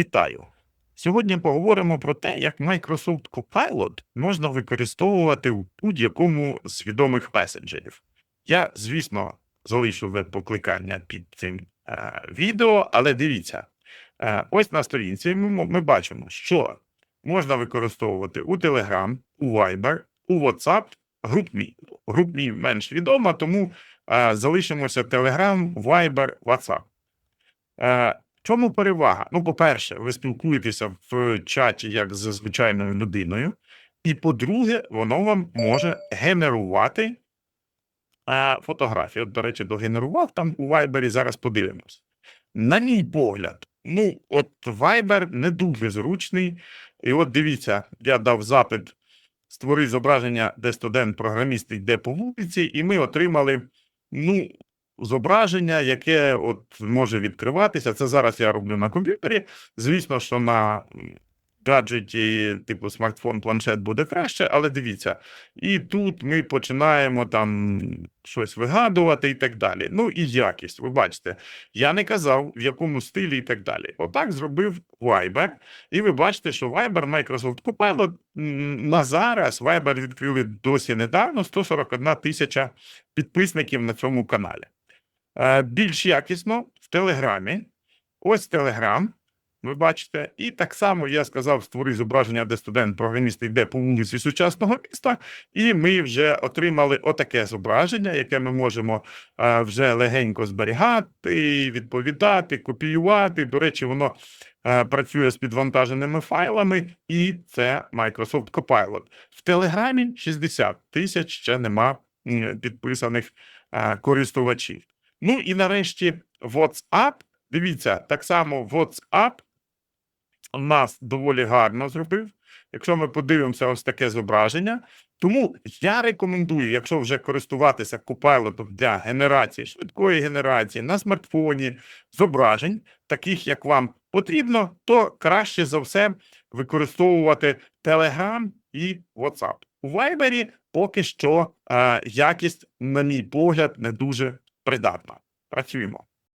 Вітаю! Сьогодні поговоримо про те, як Microsoft Copilot можна використовувати у будь-якому з відомих месенджерів. Я, звісно, залишу веб-покликання під цим е, відео, але дивіться, е, ось на сторінці ми, ми бачимо, що можна використовувати у Telegram, у Viber, у WhatsApp, GroupMe. GroupMe менш відома, тому е, залишимося Telegram, Viber, WhatsApp. Е, чому перевага? Ну, по-перше, ви спілкуєтеся в чаті як з звичайною людиною, і по-друге, воно вам може генерувати е, фотографії. От, до речі, догенерував там у Viber, зараз подивимось. На мій погляд, ну, от Viber не дуже зручний. І от дивіться, я дав запит створи зображення, де студент програміст йде по вулиці, і ми отримали ну, зображення, яке от може відкриватися. Це зараз я роблю на комп'ютері. Звісно, що на гаджеті, типу смартфон, планшет буде краще, але дивіться, і тут ми починаємо там щось вигадувати і так далі. Ну і якість, ви бачите, я не казав, в якому стилі і так далі. Отак зробив Viber. І ви бачите, що Viber Microsoft м, на зараз Viber відкрили досі недавно 141 тисяча підписників на цьому каналі. Е, Більш якісно в Телеграмі. Ось Телеграм. Ви бачите, і так само я сказав, створи зображення, де студент програміст йде по вулиці сучасного міста, і ми вже отримали отаке зображення, яке ми можемо е, вже легенько зберігати, відповідати, копіювати. До речі, воно е, працює з підвантаженими файлами, і це Microsoft Copilot. В Телеграмі 60 тисяч ще нема підписаних користувачів. Ну і нарешті WhatsApp. Дивіться, так само WhatsApp нас доволі гарно зробив. Якщо ми подивимося ось таке зображення, тому я рекомендую, якщо вже користуватися Copilot для генерації, швидкої генерації на смартфоні зображень, таких як вам потрібно, то краще за все використовувати Telegram і WhatsApp. У Viber поки що е, якість, на мій погляд, не дуже придатна. Працюємо.